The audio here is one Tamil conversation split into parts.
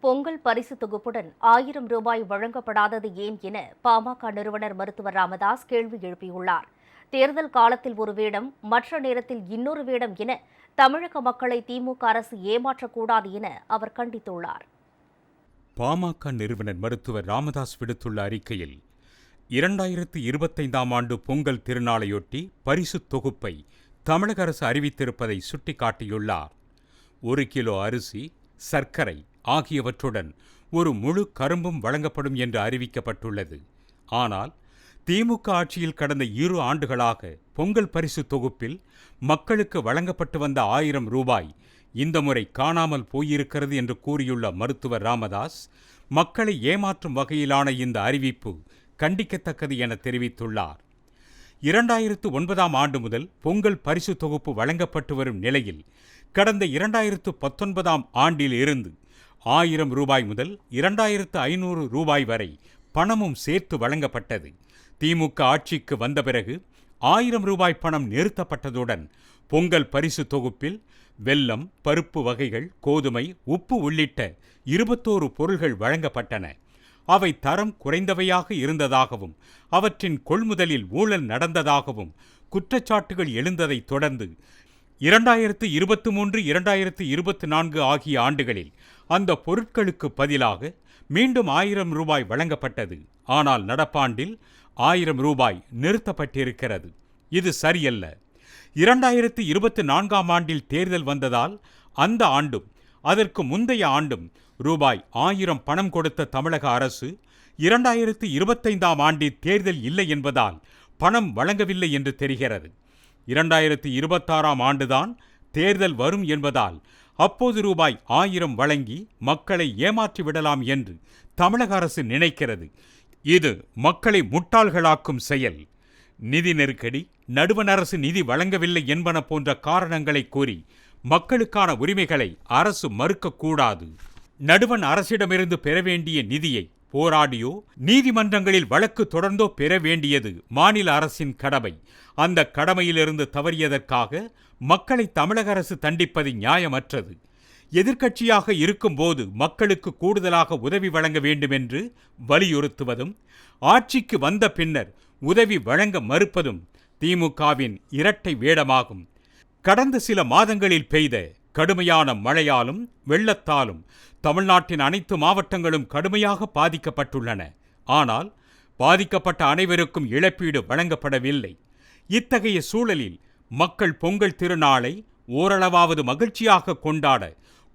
பொங்கல் பரிசு தொகுப்புடன் ஆயிரம் ரூபாய் வழங்கப்படாதது ஏன் என பாமக நிறுவனர் மருத்துவர் ராமதாஸ் கேள்வி எழுப்பியுள்ளார். தேர்தல் காலத்தில் ஒரு வேடம் மற்ற நேரத்தில் இன்னொரு வேடம் என தமிழக மக்களை திமுக அரசு ஏமாற்றக்கூடாது என அவர் கண்டித்துள்ளார். பாமக நிறுவனர் மருத்துவர் ராமதாஸ் விடுத்துள்ள அறிக்கையில் இரண்டாயிரத்து இருபத்தைந்தாம் ஆண்டு பொங்கல் திருநாளையொட்டி பரிசுத் தொகுப்பை தமிழக அரசு அறிவித்திருப்பதை சுட்டிக்காட்டியுள்ளார். ஒரு கிலோ அரிசி சர்க்கரை ஆகியவற்றுடன் ஒரு முழு கரும்பும் வழங்கப்படும் என்று அறிவிக்கப்பட்டுள்ளது. ஆனால் திமுக ஆட்சியில் கடந்த இரு ஆண்டுகளாக பொங்கல் பரிசு தொகுப்பில் மக்களுக்கு வழங்கப்பட்டு வந்த ஆயிரம் ரூபாய் இந்த முறை காணாமல் போயிருக்கிறது என்று கூறியுள்ள மருத்துவர் ராமதாஸ் மக்களை ஏமாற்றும் வகையிலான இந்த அறிவிப்பு கண்டிக்கத்தக்கது என தெரிவித்துள்ளார். இரண்டாயிரத்து ஒன்பதாம் ஆண்டு முதல் பொங்கல் பரிசு தொகுப்பு வழங்கப்பட்டு வரும் நிலையில் கடந்த இரண்டாயிரத்து பத்தொன்பதாம் ஆண்டில் இருந்து ஆயிரம் ரூபாய் முதல் இரண்டாயிரத்து ஐநூறு ரூபாய் வரை பணமும் சேர்த்து வழங்கப்பட்டது. திமுக ஆட்சிக்கு வந்த பிறகு ஆயிரம் ரூபாய் பணம் நிறுத்தப்பட்டதுடன் பொங்கல் பரிசு தொகுப்பில் வெல்லம் பருப்பு வகைகள் கோதுமை உப்பு உள்ளிட்ட இருபத்தோரு பொருள்கள் வழங்கப்பட்டன. அவை தரம் குறைந்தவையாக இருந்ததாகவும் அவற்றின் கொள்முதலில் ஊழல் நடந்ததாகவும் குற்றச்சாட்டுகள் எழுந்ததைத் தொடர்ந்து இரண்டாயிரத்து இருபத்தி மூன்று இரண்டாயிரத்து இருபத்தி நான்கு ஆகிய ஆண்டுகளில் அந்த பொருட்களுக்கு பதிலாக மீண்டும் ஆயிரம் ரூபாய் வழங்கப்பட்டது. ஆனால் நடப்பாண்டில் ஆயிரம் ரூபாய் நிறுத்தப்பட்டிருக்கிறது. இது சரியல்ல. இரண்டாயிரத்து இருபத்தி நான்காம் ஆண்டில் தேர்தல் வந்ததால் அந்த ஆண்டும் அதற்கு முந்தைய ஆண்டும் ரூபாய் ஆயிரம் பணம் கொடுத்த தமிழக அரசு இரண்டாயிரத்து இருபத்தைந்தாம் ஆண்டில் தேர்தல் இல்லை என்பதால் பணம் வழங்கவில்லை என்று தெரிகிறது. இரண்டாயிரத்தி இருபத்தாறாம் ஆண்டுதான் தேர்தல் வரும் என்பதால் அப்போது ரூபாய் ஆயிரம் வழங்கி மக்களை ஏமாற்றி விடலாம் என்று தமிழக அரசு நினைக்கிறது. இது மக்களை முட்டாள்களாக்கும் செயல். நிதி நெருக்கடி நடுவண் அரசு நிதி வழங்கவில்லை என்பன போன்ற காரணங்களை கூறி மக்களுக்கான உரிமைகளை அரசு மறுக்கக்கூடாது. நடுவண் அரசிடமிருந்து பெற வேண்டிய நிதியை போராடியோ நீதிமன்றங்களில் வழக்கு தொடர்ந்தோ பெற வேண்டியது மாநில அரசின் கடமை. அந்த கடமையிலிருந்து தவறியதற்காக மக்களை தமிழக அரசு தண்டிப்பது நியாயமற்றது. எதிர்க்கட்சியாக இருக்கும்போது மக்களுக்கு கூடுதலாக உதவி வழங்க வேண்டும் என்று வலியுறுத்துவதும் ஆட்சிக்கு வந்த பின்னர் உதவி வழங்க மறுப்பதும் திமுகவின் இரட்டை வேடமாகும். கடந்த சில மாதங்களில் பெய்த கடுமையான மழையாலும் வெள்ளத்தாலும் தமிழ்நாட்டின் அனைத்து மாவட்டங்களும் கடுமையாக பாதிக்கப்பட்டுள்ளன. ஆனால் பாதிக்கப்பட்ட அனைவருக்கும் இழப்பீடு வழங்கப்படவில்லை. இத்தகைய சூழலில் மக்கள் பொங்கல் திருநாளை ஓரளவாவது மகிழ்ச்சியாக கொண்டாட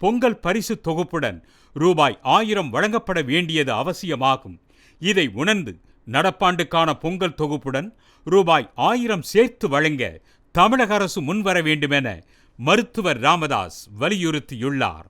பொங்கல் பரிசு தொகுப்புடன் ரூபாய் ஆயிரம் வழங்கப்பட வேண்டியது அவசியமாகும். இதை உணர்ந்து நடப்பாண்டுக்கான பொங்கல் தொகுப்புடன் ரூபாய் ஆயிரம் சேர்த்து வழங்க தமிழக அரசு முன்வர வேண்டுமென மருத்துவர் ராமதாஸ் வலியுறுத்தியுள்ளார்.